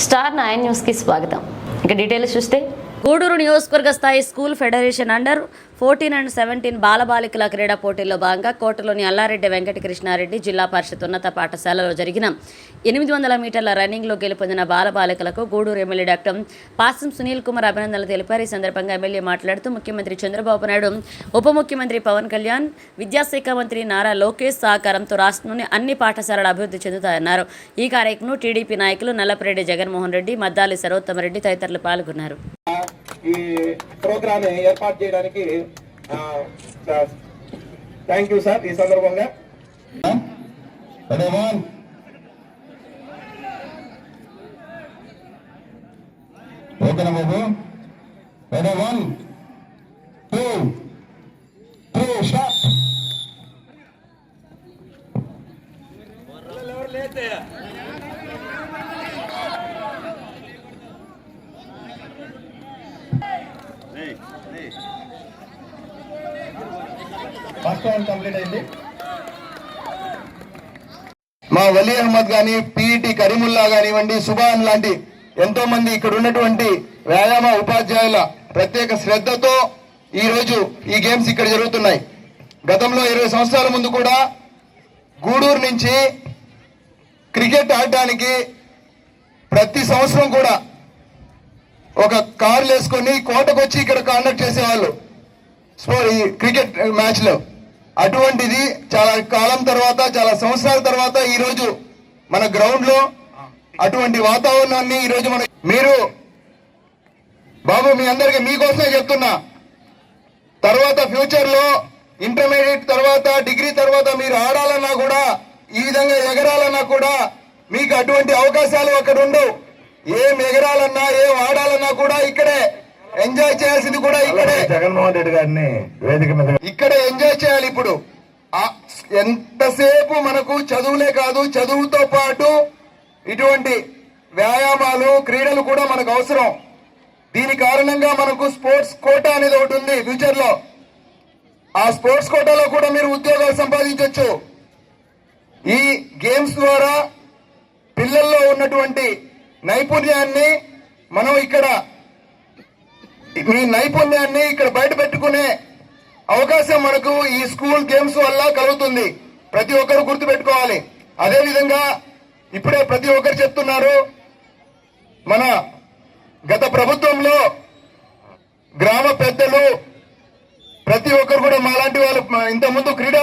Star nine న్యూస్కి స్వాగతం. ఇక డీటెయిల్స్ చూస్తే. గూడూరు నియోజకవర్గ స్థాయి school federation under fourteen and seventeen బాలబాలికల క్రీడా పోటీల్లో భాగంగా కోటలోని అల్లారెడ్డి వెంకటకృష్ణారెడ్డి జిల్లా పరిషత్ ఉన్నత పాఠశాలలో జరిగిన ఎనిమిది వందల మీటర్ల రన్నింగ్లో గెలుపొందిన బాలబాలికలకు గూడూరు ఎమ్మెల్యే డాక్టర్ పాసం సునీల్ కుమార్ అభినందనలు తెలిపారు. ఈ సందర్భంగా ఎమ్మెల్యే మాట్లాడుతూ ముఖ్యమంత్రి చంద్రబాబు నాయుడు ఉప ముఖ్యమంత్రి పవన్ కళ్యాణ్ విద్యాశాఖ మంత్రి నారా లోకేష్ సహకారంతో రాష్ట్రంలోని అన్ని పాఠశాలలు అభివృద్ధి చెందుతాయన్నారు. ఈ కార్యక్రమంలో టీడీపీ నాయకులు నల్లపరెడ్డి జగన్మోహన్ రెడ్డి మద్దాలి సరోత్తమరెడ్డి తదితరులు పాల్గొన్నారు. ఈ ప్రోగ్రామ్ ఏర్పాటు చేయడానికి థ్యాంక్ యూ సార్ ఈ సందర్భంగా. ఓకేనా బాబు. Ready one two three start first round complete అయింది. మా వలీ అహ్మద్ గాని పిఈటి కరీముల్లా కానివ్వండి సుభాన్ లాంటి ఎంతో మంది ఇక్కడ ఉన్నటువంటి వ్యాయామ ఉపాధ్యాయుల ప్రత్యేక శ్రద్ధతో ఈ రోజు ఈ గేమ్స్ ఇక్కడ జరుగుతున్నాయి. గతంలో ఇరవై సంవత్సరాల ముందు కూడా గూడూరు నుంచి క్రికెట్ ఆడటానికి ప్రతి సంవత్సరం కూడా ఒక కార్లు వేసుకొని కోటకు వచ్చి ఇక్కడ కాండక్ట్ చేసేవాళ్ళు. స్పో- ఈ క్రికెట్ మ్యాచ్లో అటువంటిది చాలా కాలం తర్వాత చాలా సంవత్సరాల తర్వాత ఈరోజు మన గ్రౌండ్లో అటువంటి వాతావరణాన్ని ఈరోజు మన మీరు బాబు మీ అందరికి మీకోసమే చెప్తున్నా. తర్వాత ఫ్యూచర్లో ఇంటర్మీడియట్ తర్వాత డిగ్రీ తర్వాత మీరు ఆడాలన్నా కూడా ఈ విధంగా ఎగరాలన్నా కూడా మీకు అటువంటి అవకాశాలు అక్కడ ఉండవు ఏం ఎగరాలన్నా ఏం ఆడాలన్నా కూడా ఇక్కడే ఎంజాయ్ చేయాల్సింది కూడా ఇక్కడే. జగన్మోహన్ రెడ్డి గారిని వేదిక మీద ఇక్కడ ఎంజాయ్ చేయాలి ఇప్పుడు. ఎంతసేపు మనకు చదువులే కాదు చదువుతో పాటు ఇటువంటి వ్యాయామాలు క్రీడలు కూడా మనకు అవసరం. దీని కారణంగా మనకు స్పోర్ట్స్ కోటా అనేది ఒకటి ఉంది ఫ్యూచర్లో ఆ స్పోర్ట్స్ కోటాలో కూడా మీరు ఉద్యోగాలు సంపాదించవచ్చు ఈ గేమ్స్ ద్వారా పిల్లల్లో ఉన్నటువంటి నైపుణ్యాన్ని మనం ఇక్కడ మీ నైపుణ్యాన్ని ఇక్కడ బయట పెట్టుకునే అవకాశం మనకు ఈ స్కూల్ గేమ్స్ వల్ల కలుగుతుంది. ప్రతి ఒక్కరు గుర్తు పెట్టుకోవాలి అదే విధంగా ఇప్పుడే ప్రతి ఒక్కరు చెప్తున్నారు మన గత ప్రభుత్వంలో గ్రామ పెద్దలు ప్రతి ఒక్కరు కూడా మాలాంటి వాళ్ళు ఇంతకుముందు క్రీడా